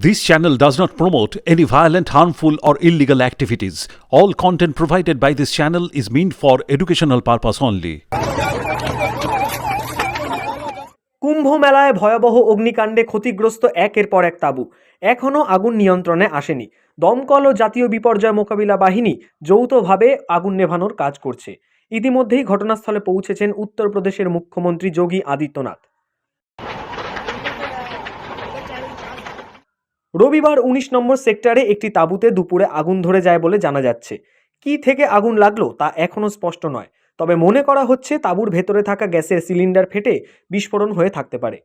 This channel does not promote any violent, harmful, or illegal activities. All content provided by this channel is meant for educational purpose only. কুম্ভ মেলায় ভয়াবহ অগ্নিকাণ্ডে ক্ষতিগ্রস্ত একের পর এক তাঁবু এখনও আগুন নিয়ন্ত্রণে আসেনি দমকল ও জাতীয় বিপর্যয় মোকাবিলা বাহিনী যৌথভাবে আগুন নেভানোর কাজ করছে ইতিমধ্যেই ঘটনাস্থলে পৌঁছেছেন উত্তরপ্রদেশের মুখ্যমন্ত্রী যোগী আদিত্যনাথ রবিবার উনিশ নম্বর সেক্টরে একটি তাঁবুতে দুপুরে আগুন ধরে যায় বলে জানা যাচ্ছে। কি থেকে আগুন লাগল তা এখনও স্পষ্ট নয়। তবে মনে করা হচ্ছে তাঁবুর ভেতরে থাকা গ্যাসের সিলিন্ডার ফেটে বিস্ফোরণ হয়ে থাকতে পারে।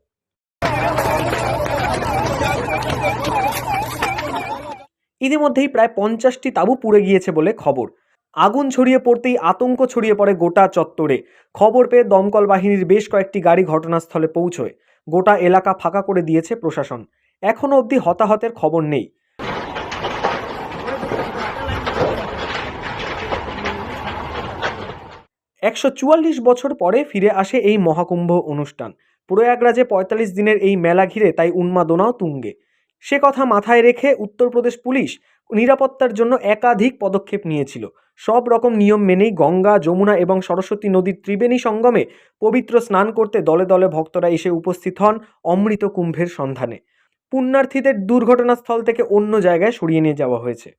ইতিমধ্যেই প্রায় পঞ্চাশটি তাঁবু পুড়ে গিয়েছে বলে খবর। আগুন ছড়িয়ে পড়তেই আতঙ্ক ছড়িয়ে পড়ে গোটা চত্বরে। খবর পেয়ে দমকল বাহিনীর বেশ কয়েকটি গাড়ি ঘটনাস্থলে পৌঁছয়। গোটা এলাকা ফাঁকা করে দিয়েছে প্রশাসন। এখনও অবধি হতাহতের খবর নেই। একশো চুয়াল্লিশ বছর পরে ফিরে আসে এই মহাকুম্ভ অনুষ্ঠান। প্রয়াগরাজে পঁয়তাল্লিশ দিনের এই মেলা ঘিরে তাই উন্মাদনাও তুঙ্গে। সে কথা মাথায় রেখে উত্তরপ্রদেশ পুলিশ নিরাপত্তার জন্য একাধিক পদক্ষেপ নিয়েছিল। সব রকম নিয়ম মেনেই গঙ্গা, যমুনা এবং সরস্বতী নদীর ত্রিবেণী সঙ্গমে পবিত্র স্নান করতে দলে দলে ভক্তরা এসে উপস্থিত হন অমৃত কুম্ভের সন্ধানে। পুণ্যার্থীদের দুর্ঘটনাস্থল থেকে অন্য জায়গায় সরিয়ে নিয়ে যাওয়া হয়েছে।